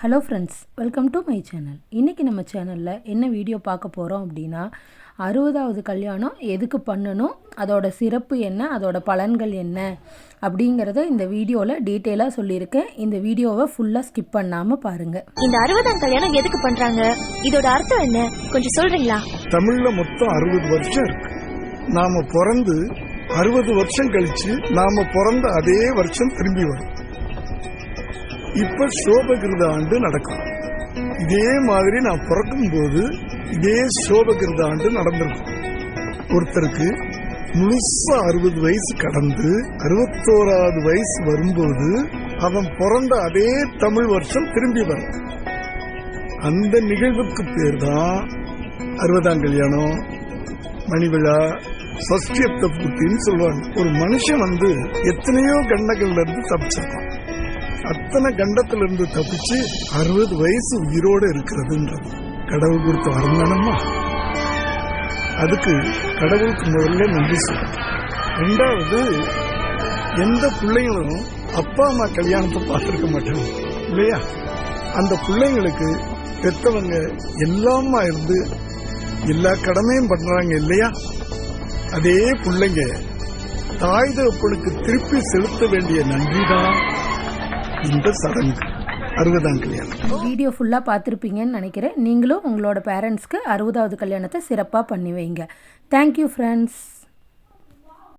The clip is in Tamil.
Hello friends welcome to my channel இன்றைக்கி நம்ம சேனலில் என்ன வீடியோ பார்க்க போகிறோம் அப்படின்னா அறுபதாவது கல்யாணம் எதுக்கு பண்ணணும் அதோட சிறப்பு என்ன அதோட பலன்கள் என்ன அப்படிங்கிறத இந்த வீடியோவில் டீட்டெயிலாக சொல்லியிருக்கேன். இந்த வீடியோவை ஃபுல்லாக ஸ்கிப் பண்ணாமல் பாருங்கள் இந்த அறுபதாம் கல்யாணம் எதுக்கு பண்றாங்க? இதோட அர்த்தம் என்ன? கொஞ்சம் சொல்றீங்களா? தமிழ்ல மொத்தம் அறுபது வருஷம் இருக்கு. நாம பிறந்து அறுபது வருஷம் கழிச்சு நாம பிறந்த அதே வருஷம் திரும்பி வரும். இப்ப சோபகிருத ஆண்டு நடக்கும். இதே மாதிரி நான் பிறக்கும் போது இதே சோபகிருத ஆண்டு நடந்திருக்கும். ஒருத்தருக்கு முழுசா அறுபது வயசு கடந்து அறுபத்தோராவது வயசு வரும்போது அவன் பிறந்த அதே தமிழ் வருஷம் திரும்பி வரும் அந்த நிகழ்வுக்கு பேர் தான் அறுபதாம் கல்யாணம் மணிவிழா சஷ்டியத்தை பூர்த்தின்னு சொல்லுவாங்க. ஒரு மனுஷன் வந்து எத்தனையோ கண்டங்கள்ல இருந்து தப்பிச்சிருக்கான். அத்தனை கண்டத்துல இருந்து தப்பிச்சு அறுபது வயசு உயிரோட இருக்கிறதுன்றது. கடவுள் கொடுத்த வரந்தானம்மா அதுக்கு கடவுளுக்கு முதல்ல நன்றி சொல்லணும். ரெண்டாவது எந்த பிள்ளைங்களும் அப்பா அம்மா கல்யாணத்தை பார்த்திருக்க மாட்டாங்க. இல்லையா? அந்த பிள்ளைங்களுக்கு பெத்தவங்க எல்லாமா இருந்து எல்லா கடமையும் பண்றாங்க இல்லையா? அதே பிள்ளைங்க தாய் தகப்பனுக்கு திருப்பி செலுத்த வேண்டிய நன்றி தான் இந்த சடங்கு அறுபதாம் கல்யாணம். வீடியோ ஃபுல்லாக பார்த்துருப்பீங்கன்னு நினைக்கிறேன். நீங்களும் உங்களோட பேரண்ட்ஸ்க்கு அறுபதாவது கல்யாணத்தை சிறப்பாக பண்ணி வைங்க. Thank you friends